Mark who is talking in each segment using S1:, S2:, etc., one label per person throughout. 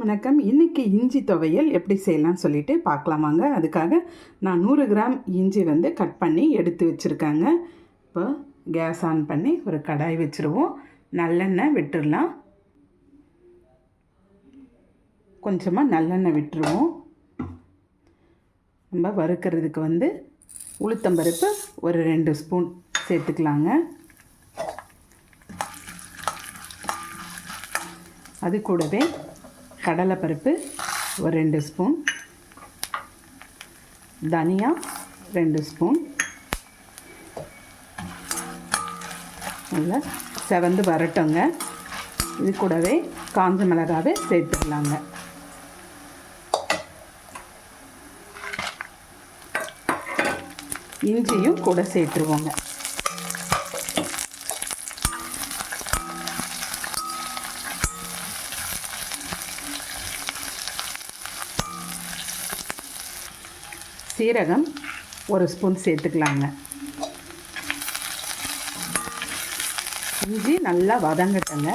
S1: வணக்கம். இன்றைக்கி இஞ்சி துவையல் எப்படி செய்யலாம்னு சொல்லிட்டு பார்க்கலாமாங்க அதுக்காக நான் நூறு கிராம் இஞ்சி வந்து கட் பண்ணி எடுத்து வச்சுருக்காங்க. இப்போ கேஸ் ஆன் பண்ணி ஒரு கடாய் வச்சுருவோம். நல்லெண்ணெய் விட்டுடலாம். கொஞ்சமாக நல்லெண்ணெய் விட்டுருவோம். நம்ம வறுக்கிறதுக்கு வந்து உளுத்தம்பருப்பு ஒரு ரெண்டு ஸ்பூன் சேர்த்துக்கலாங்க. அது கூடவே கடலைப்பருப்பு ஒரு ரெண்டு ஸ்பூன். தனியா ரெண்டு ஸ்பூன். நல்லா செவந்து வரட்டுங்க. இது கூடவே காஞ்ச மிளகாவே சேர்த்துக்கலாங்க. இஞ்சியும் கூட சேர்த்துருவோங்க. சீரகம் ஒரு ஸ்பூன் சேர்த்துக்கலாங்க. இஞ்சி நல்லா வதங்கட்டுங்க.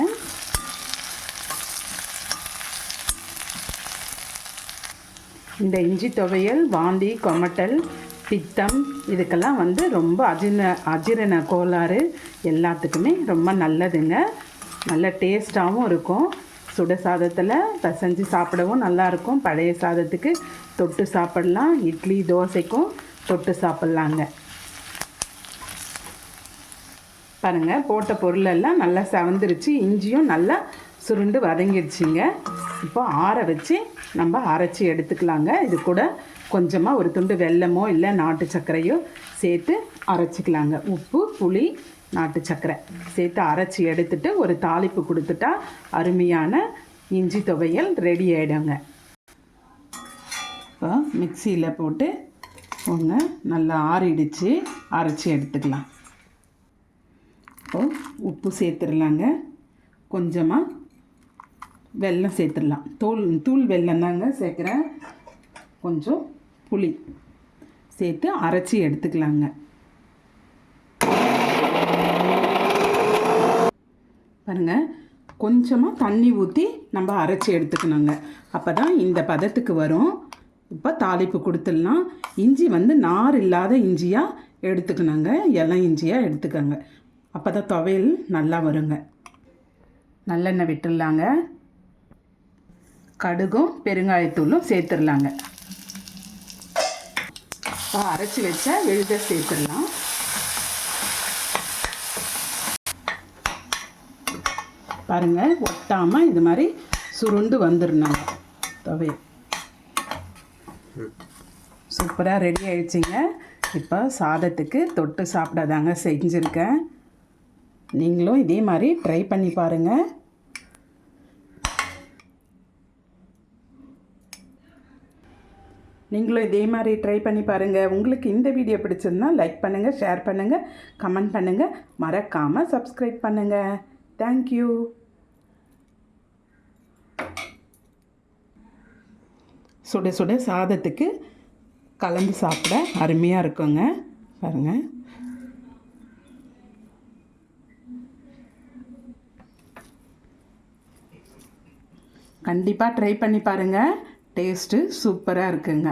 S1: இந்த இஞ்சி துவையல் வாந்தி கொமட்டல் பித்தம் இதுக்கெல்லாம் வந்து ரொம்ப அஜீரண அஜீரண கோளாறு எல்லாத்துக்குமே ரொம்ப நல்லதுங்க. நல்ல டேஸ்ட்டாகவும் இருக்கும். சுட சாதத்தில் பசஞ்சு சாப்பிடவும் நல்லாயிருக்கும். பழைய சாதத்துக்கு தொட்டு சாப்பிடலாம். இட்லி தோசைக்கும் தொட்டு சாப்பிட்லாங்க. பாருங்கள் போட்ட பொருளெல்லாம் நல்லா செவந்துருச்சு. இஞ்சியும் நல்லா சுருண்டு வதங்கிடுச்சிங்க. இப்போ ஆற வச்சு நம்ம அரைச்சி எடுத்துக்கலாங்க. இது கூட கொஞ்சமாக ஒரு துண்டு வெல்லமோ இல்லை நாட்டு சர்க்கரையோ சேர்த்து அரைச்சிக்கலாங்க. உப்பு புளி நாட்டு சர்க்கரை சேர்த்து அரைச்சி எடுத்துட்டு ஒரு தாளிப்பு கொடுத்துட்டா அருமையான இஞ்சி துவையல் ரெடி ஆகிடுங்க இப்போ மிக்சியில் போட்டு ஒன்று நல்லா ஆறிடுச்சு. அரைச்சி எடுத்துக்கலாம். இப்போது உப்பு சேர்த்துடலாங்க. கொஞ்சமாக வெல்லம் சேர்த்துடலாம். தூள் தூள் வெல்லம் தாங்க சேர்க்குறேன். கொஞ்சம் புளி சேர்த்து அரைச்சி எடுத்துக்கலாங்க. பாருங்கள் கொஞ்சமாக தண்ணி ஊற்றி நம்ம அரைச்சி எடுத்துக்கணுங்க. அப்போ தான் இந்த பதத்துக்கு வரும். இப்போ தாளிப்பு கொடுத்துடலாம். இஞ்சி வந்து நார் இல்லாத இஞ்சியாக எடுத்துக்கணுங்க. இளம் இஞ்சியாக எடுத்துக்கோங்க. அப்போ தான் துவையல் நல்லா வருங்க. நல்லெண்ணெய் விட்டுடலாங்க. கடுகும் பெருங்காயத்தூளும் சேர்த்துடலாங்க. அரைச்சி வச்ச விழுத சேர்த்துடலாம். பாருங்கள் ஒட்டாமல் இது மாதிரி சுருண்டு வந்துடணும் துவையல். சூப்பராக ரெடி ஆயிடுச்சிங்க. இப்போ சாதத்துக்கு தொட்டு சாப்பிடாதாங்க செஞ்சுருக்கேன். நீங்களும் இதே மாதிரி ட்ரை பண்ணி பாருங்கள் நீங்களும் இதே மாதிரி ட்ரை பண்ணி பாருங்கள் உங்களுக்கு இந்த வீடியோ பிடிச்சிருந்தால் லைக் பண்ணுங்கள் ஷேர் பண்ணுங்கள் கமெண்ட் பண்ணுங்கள் மறக்காமல் சப்ஸ்கிரைப் பண்ணுங்கள் தேங்க்யூ சுட சுட சாதத்துக்கு கலந்து சாப்பிட அருமையாக இருக்குங்க. பாருங்கள் கண்டிப்பாக ட்ரை பண்ணி பாருங்கள் டேஸ்ட்டு சூப்பராக இருக்குங்க